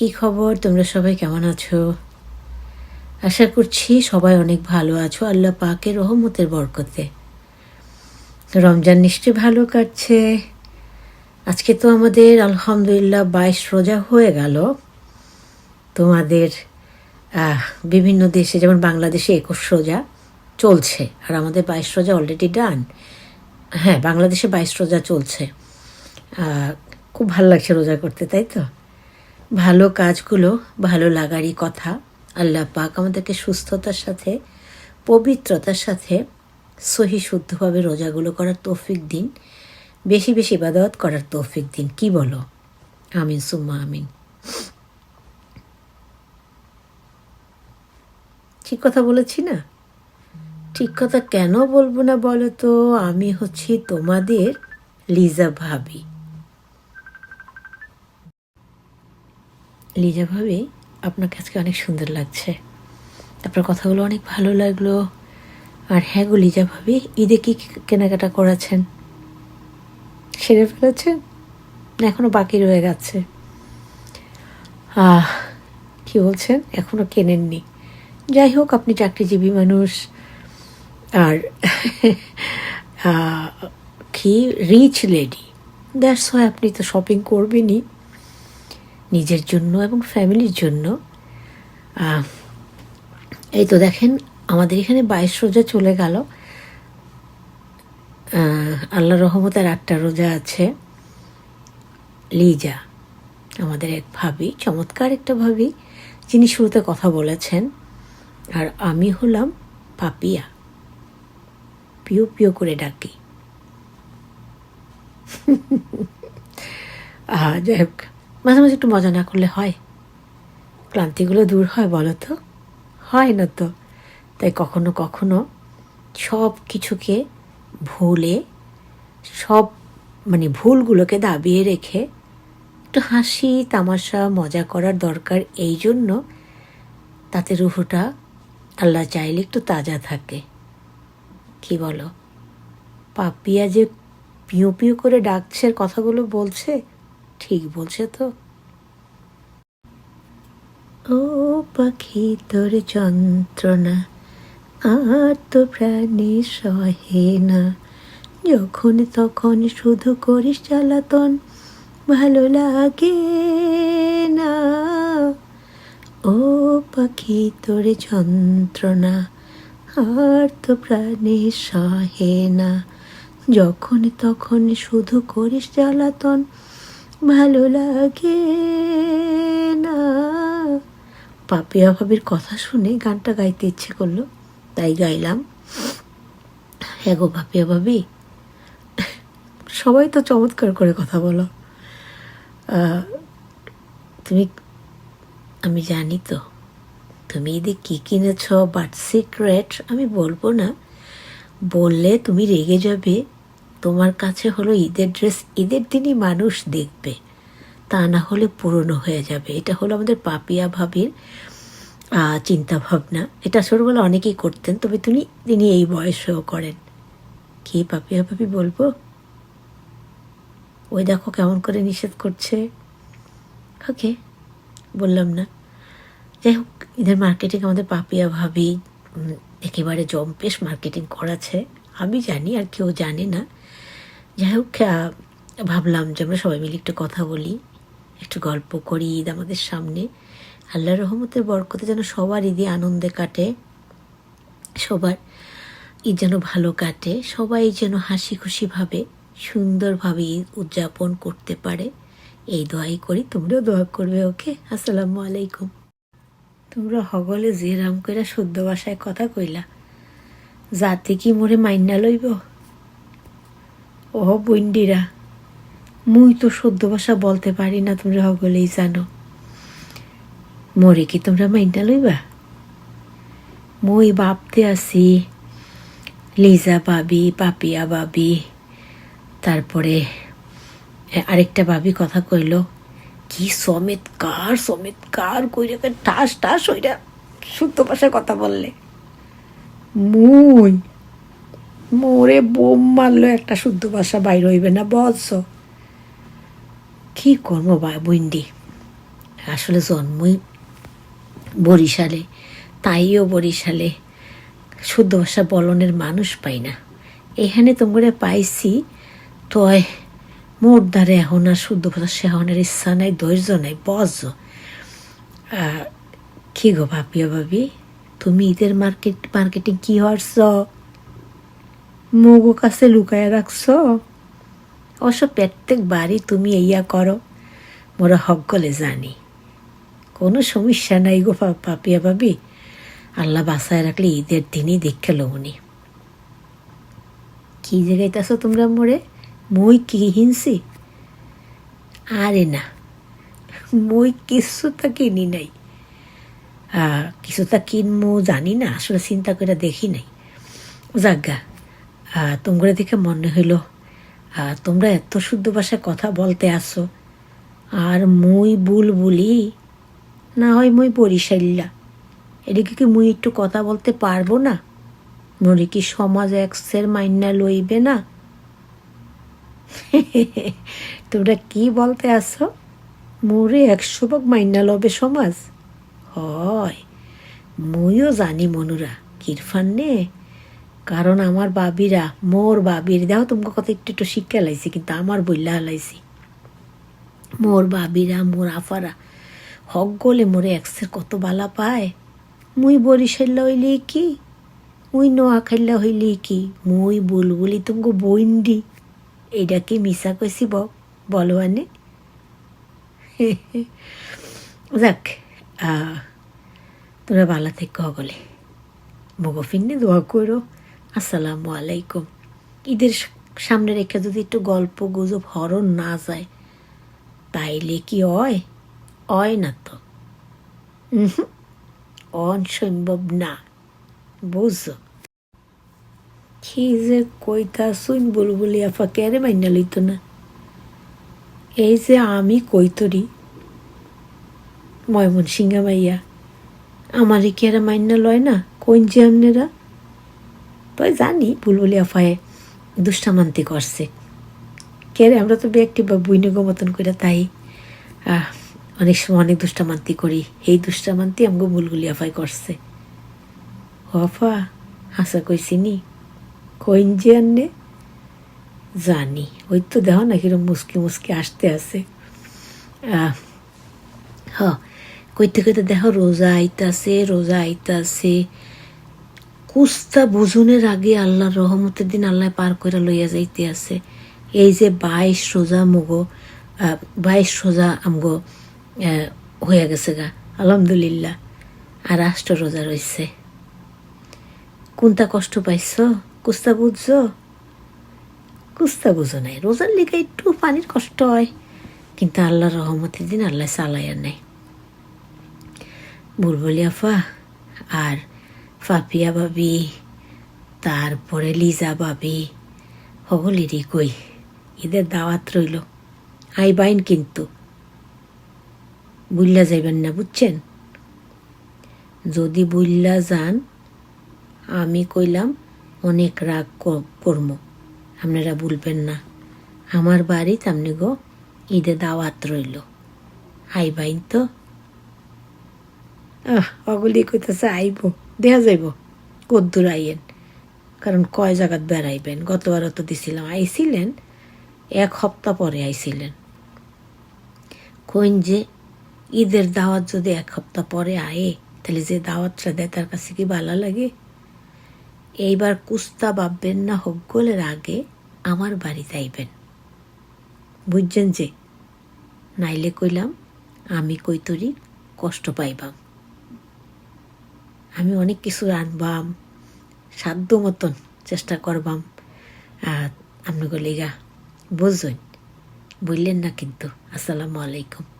কি খবর? তোমরা সবাই কেমন আছো? আশা করছি সবাই অনেক ভালো আছো আল্লাহ পাকের রহমতের বরকতে। রমজান নিশ্চয়ই ভালো কাটছে। আজকে তো আমাদের আলহামদুলিল্লাহ বাইশ রোজা হয়ে গেল। তোমাদের বিভিন্ন দেশে যেমন বাংলাদেশে একুশ রোজা চলছে, আর আমাদের বাইশ রোজা অলরেডি ডান হ্যাঁ বাংলাদেশে বাইশ রোজা চলছে। খুব ভালো লাগছে রোজা করতে, তাই তো? ভালো কাজগুলো, ভালো লাগারই কথা আল্লাহ পাক আমাদেরকে সুস্থতার সাথে, পবিত্রতার সাথে সহি শুদ্ধভাবে রোজাগুলো করার তৌফিক দিন, বেশি বেশি ইবাদত করার তৌফিক দিন। কি বলো? আমিন, সুম্মা আমিন। ঠিক কথা বলেছি না? ঠিক কথা কেন বলব না বলো তো? আমি হচ্ছি তোমাদের লিজা ভাবি। লিজা ভাবি আপনাকে আজকে অনেক সুন্দর লাগছে। আপনার কথাগুলো অনেক ভালো লাগল। আর হ্যাঁ গো লিজা ভাবি, ঈদে কি কেনাকাটা করেছেন? সেরে ফেলেছেন? না, এখনও বাকি রয়ে গেছে। আহ, কি বলছেন? এখনও কেনেননি। যাই হোক, আপনি চাকরিজীবী মানুষ। আর কি? রিচ লেডি দ্যাটস হয় আপনি তো শপিং করবেনই। নিজের জন্য এবং ফ্যামিলির জন্য। এই তো দেখেন, আমাদের এখানে বাইশ রোজা চলে গেল। আল্লাহ রহমতের আটটা রোজা আছে। লিজা, আমাদের এক ভাবি, চমৎকার একটা ভাবি, যিনি শুরুতে কথা বলেছেন। আর আমি হলাম পাপিয়া। পিও পিও করে ডাকি। যাই হোক। মাঝে মাঝে একটু মজা না করলে হয়? ক্লান্তিগুলো দূর হয় বলো তো। হয় না তো। তাই কখনো কখনো সব কিছুকে ভুলে, সব মানে ভুলগুলোকে দাবিয়ে রেখে একটু হাসি, তামাশা, মজা করার দরকার এই জন্য তাতে রুহুটা আল্লাহ চাইলে একটু তাজা থাকে। কি বলো? পাপিয়া যে পিউ পিউ করে ডাকছে, কথাগুলো বলছে ঠিক বলছে তো। ও পাখি তোর যন্ত্রণা, আর তো প্রাণী সহে না। যখন তখন শুধু করিস জ্বালাতন, ভালো লাগে না। ও পাখি তোর যন্ত্রণা, আর তো প্রাণী সহে না। যখন তখন শুধু করিস জ্বালাতন ভালো লাগে না। পাপিয়া ভাবির কথা শুনে গানটা গাইতে ইচ্ছে করল, তাই গাইলাম। হ্যাঁ গো পাপিয়া ভাবি, সবাই তো চমৎকার করে কথা বলো। তুমি, আমি জানি তো, তুমি ঈদে কী কিনেছ? বাট সিক্রেট আমি বলব না। বললে তুমি রেগে যাবে। তোমার কাছে হলো ঈদের ড্রেস ঈদের দিনই মানুষ দেখবে। তা না হলে পুরনো হয়ে যাবে। এটা হলো আমাদের পাপিয়া ভাবির চিন্তা ভাবনা এটা ছোটবেলা অনেকেই করতেন, তবে তিনি তিনি এই বয়সেও করেন। কি পাপিয়া ভাবি বলব? ওই দেখো কেমন করে নিষেধ করছে। ওকে, বললাম না। যাই হোক, ঈদের মার্কেটিং আমাদের পাপিয়া ভাবি একেবারে জম্পেশ মার্কেটিং করাছে আমি জানি আর কেউ জানে না। যাই হোক ভাবলাম যে আমরা সবাই মিলে একটু কথা বলি, একটু গল্প করি ঈদ আমাদের সামনে। আল্লাহ রহমতের বরকতে যেন সবার ঈদে আনন্দে কাটে, সবার ঈদ যেন ভালো কাটে, সবাই যেন হাসি খুশিভাবে সুন্দরভাবে ঈদ উদযাপন করতে পারে। এই দোয়াই করি, তোমরাও দোয়া করবে, ওকে? আসসালামু আলাইকুম। তোমরা হগলে জিরাম কইরা শুদ্ধ ভাষায় কথা কইলা। জাতি কি মোরে মাইন্না লইব? ও বইন্ডিরা, মুই তো শুদ্ধ ভাষা বলতে পারি না, তোমরা হগলেই জানো। মরে কি তোমরা মাইন্না লইবা? মই ভাবতে আছি, লিজা বাবি পাপিয়া বাবি তারপরে আরেকটা বাবি কথা কইল, কি সমেত কার সমেত কার কইরা ঠাস ঠাস ওইটা শুদ্ধ ভাষায় কথা বললে। মুই মোরে বোম মারলো, একটা শুদ্ধ ভাষা বাইর হইবে না, বলছ? কি করব বা আসলে জন্মই বরিশালে, তাইও বরিশালে। শুদ্ধ ভাষা বলনের মানুষ পাই না। এখানে তোমরা পাইছি, তয় মোর দ্বারে এখন আর শুদ্ধ ভাষা সেহনের ইচ্ছা নাই, ধৈর্য নাই বজ কি গো ভাবিও ভাবি, তুমি ঈদের মার্কেট, মার্কেটিং কি হরছ? মগো কাছে লুকায় রাখছ? অবশ্য প্রত্যেক বাড়ি তুমি ইয়া করো মোরা হকগলে জানি। কোনো সমস্যা নাই গো পাপিয়া ভাবি। আল্লাহ বাসায় রাখলে ঈদের দিনই দেখে লৌনি কি জায়গাইতেছ তোমরা মোরে? মই কি হিনছি? আরে না মই কিছু তা কিনি নাই। আহ, কিছু তা কিনবো জানি না আসলে চিন্তা করে দেখি নাই। যাজ্ঞা তোমরা দেখে মনে হইল তোমরা এত শুদ্ধ ভাষায় কথা বলতে আসো, আর মুই বুল বুলবুলি? না হয় মুই বরিশাল্লা। এদিকে কি মুই একটু কথা বলতে পারব না? মরে কি সমাজ এক্সের মাইনা লইবে না? তোমরা কি বলতে আসো? মোরে একশো ভাগ মাইনা লবে সমাজ? হয়, মুইও জানি মনুরা কিরফান নে কারণ আমার বাবিরা, মোর বাবির, দেখো তোমাকে কথা একটু একটু শিক্ষা লাইছি, কিন্তু আমার বইলা হালাইছি মোর বাবিরা, মোর আফারা, হক গলে মোরে এক্সের কত বালা পায়? মুই বরিশাল্লা হইলে কি? মুই নোয়া খাইলা হইলে কি? মুই বুলবুলি তুমি বইন্ডি। এইটা কি মিশা কইছি বলো আনে। যাক তোরা বালা থেকে গলে। মগফিন্নে দোয়া করো। আসসালামু আলাইকুম। ঈদের সামনে রেখে যদি একটু গল্প গুজব হরণ না যায় তাইলে কি অয়? অয় না তো। উহুম, অসম্ভব না বুঝছ? কি যে কইতা শুন বুলবুলি আফা কেরে মাইনা লইত না? এই যে আমি কইতরি ময়মন সিংহা মাইয়া আমারই কি এরা মাইনা লয় না? কোন যে আমনেরা? তাই জানি বুলবুলি আফায় দুষ্টামান্তি করছে। কেরে আমরা তো ব্যক্তি বা বৈনিক মতন করে তাই। অনেক সময় অনেক দুষ্টামান্তি করি। এই দুষ্টামান্তি আমাকে বুলবুলি আফায় করছে। আফা হাসা কইছিনি কইন যে আননে? জানি। ওই তো দেখো না কিরম মুসকি মুসকি আসতে আহ, হ কইতে কইতে দেখো রোজা আইতাছে রোজা আইতাছে। কুস্তা বুঝনের আগে আল্লাহর রহমতের দিন আল্লাহ পার করে লইয়া যাইতে আছে। এই যে বাইশ রোজা মুগো বাইশ রোজা আমগো হয়ে গেছে গা। আলহামদুলিল্লাহ। আর আষ্ট রোজা রইছে। কোনটা কষ্ট পাইছ? কুস্তা বুঝছ? কুস্তা বুঝো নাই। রোজার লিগে একটু পানির কষ্ট হয়, কিন্তু আল্লাহর রহমতের দিন আল্লাহ চালাইয়া নেয়। বুলবুলি আফা, আর ফাপিয়া ভাবি, তারপরে লিজা ভাবি, হগলিরই কই, ঈদের দাওয়াত রইল। আইবাইন কিন্তু। বুল্লা যাইবেন না, বুঝছেন? যদি বুল্লা যান, আমি কইলাম, অনেক রাগ করমো। আপনারা বলবেন না। আমার বাড়িতে আপনি গো, ঈদে দাওয়াত রইল। আইবাইন তো? আহ অগুলি কইতেছে আইব। দেখা যাইব। কদ্দুর আইয়েন। কারণ কয় জায়গাত বেড়াইবেন? গতবারও তো দিছিলাম। আইছিলেন, এক সপ্তাহ পরে আইছিলেন। কইন যে, ঈদের দাওয়াত যদি এক সপ্তাহ পরে আয়ে, তাহলে যে দাওয়াতটা দেয় তার কাছে কি ভালো লাগে? এইবার কুস্তা ভাববেন না, হকগোলের আগে আমার বাড়িতে আইবেন। বুঝছেন যে? নাইলে কইলাম, আমি কইতরি কষ্ট পাইবাম। আমি অনেক কিছু আনবাম সাধ্য মতন চেষ্টা করবাম। আর আপনাকে লেগা বুঝুন বললেন না কিন্তু। আসসালামু আলাইকুম।